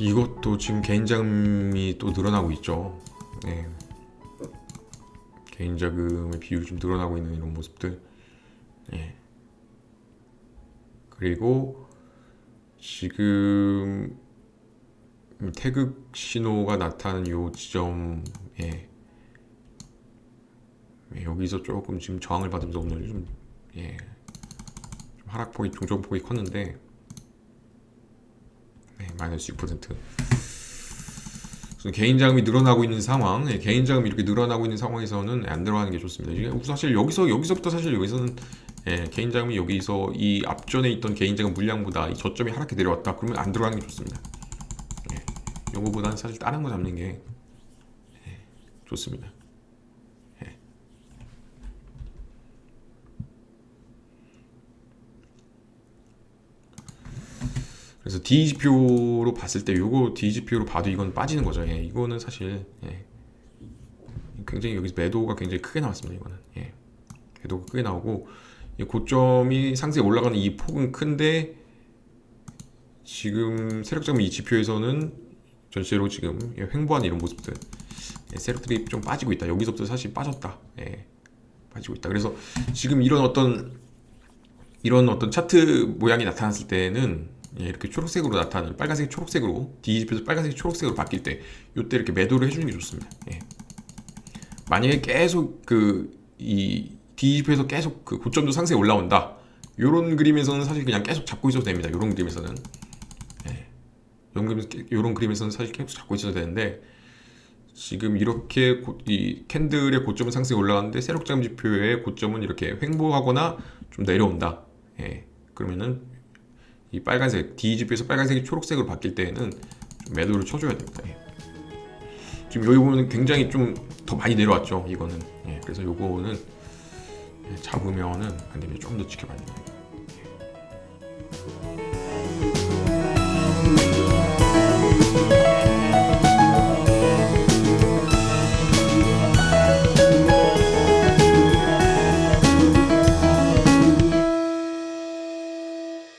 이것도 지금 개인 자금이 또 늘어나고 있죠. 네. 개인 자금의 비율이 좀 늘어나고 있는 이런 모습들. 예. 그리고 지금 태극 신호가 나타나는 요 지점에 예, 여기서 조금 지금 저항을 받으면서 오늘 좀, 예, 좀 하락폭이 종전폭이 컸는데 네, 마이너스 6%. 그래서 개인 자금이 늘어나고 있는 상황, 예, 개인 자금이 이렇게 늘어나고 있는 상황에서는 안 들어가는 게 좋습니다. 사실 여기서 여기서부터 사실 여기서는 예, 개인 자금이 여기서 이 앞전에 있던 개인 자금 물량보다 이 저점이 하락해 내려왔다. 그러면 안 들어가는 게 좋습니다. 예, 요거보다는 사실 다른 거 잡는 게 예, 좋습니다. 그래서 DG표로 봤을 때 요거 DG표로 봐도 이건 빠지는 거죠. 예, 이거는 사실 예, 굉장히 여기서 매도가 굉장히 크게 나왔습니다. 이거는 예, 매도가 크게 나오고 이 고점이 상승에 올라가는 이 폭은 큰데 지금 세력점 이 지표에서는 전체로 지금 예, 횡보하는 이런 모습들 예, 세력들이 좀 빠지고 있다. 여기서부터 사실 빠졌다. 예, 빠지고 있다. 그래서 지금 이런 어떤 이런 어떤 차트 모양이 나타났을 때는 예, 이렇게 초록색으로 나타나는 빨간색 초록색으로 뒤집혀서 빨간색 초록색으로 바뀔 때 이때 이렇게 매도를 해주는 게 좋습니다. 예. 만약에 계속 그 이 뒤집혀서 계속 그 고점도 상승에 올라온다. 요런 그림에서는 사실 그냥 계속 잡고 있어도 됩니다. 요런 그림에서는 예. 요런, 그림, 그림에서는 사실 계속 잡고 있어도 되는데 지금 이렇게 고, 이 캔들의 고점은 상승에 올라가는데 세력장 지표의 고점은 이렇게 횡보하거나 좀 내려온다. 예. 그러면은 이 빨간색 D 지표에서 빨간색이 초록색으로 바뀔 때에는 좀 매도를 쳐줘야 됩니다. 예. 지금 여기 보면 굉장히 좀 더 많이 내려왔죠. 이거는 예. 그래서 요거는 예, 잡으면은 안 되면 좀 더 지켜봐야 됩니다.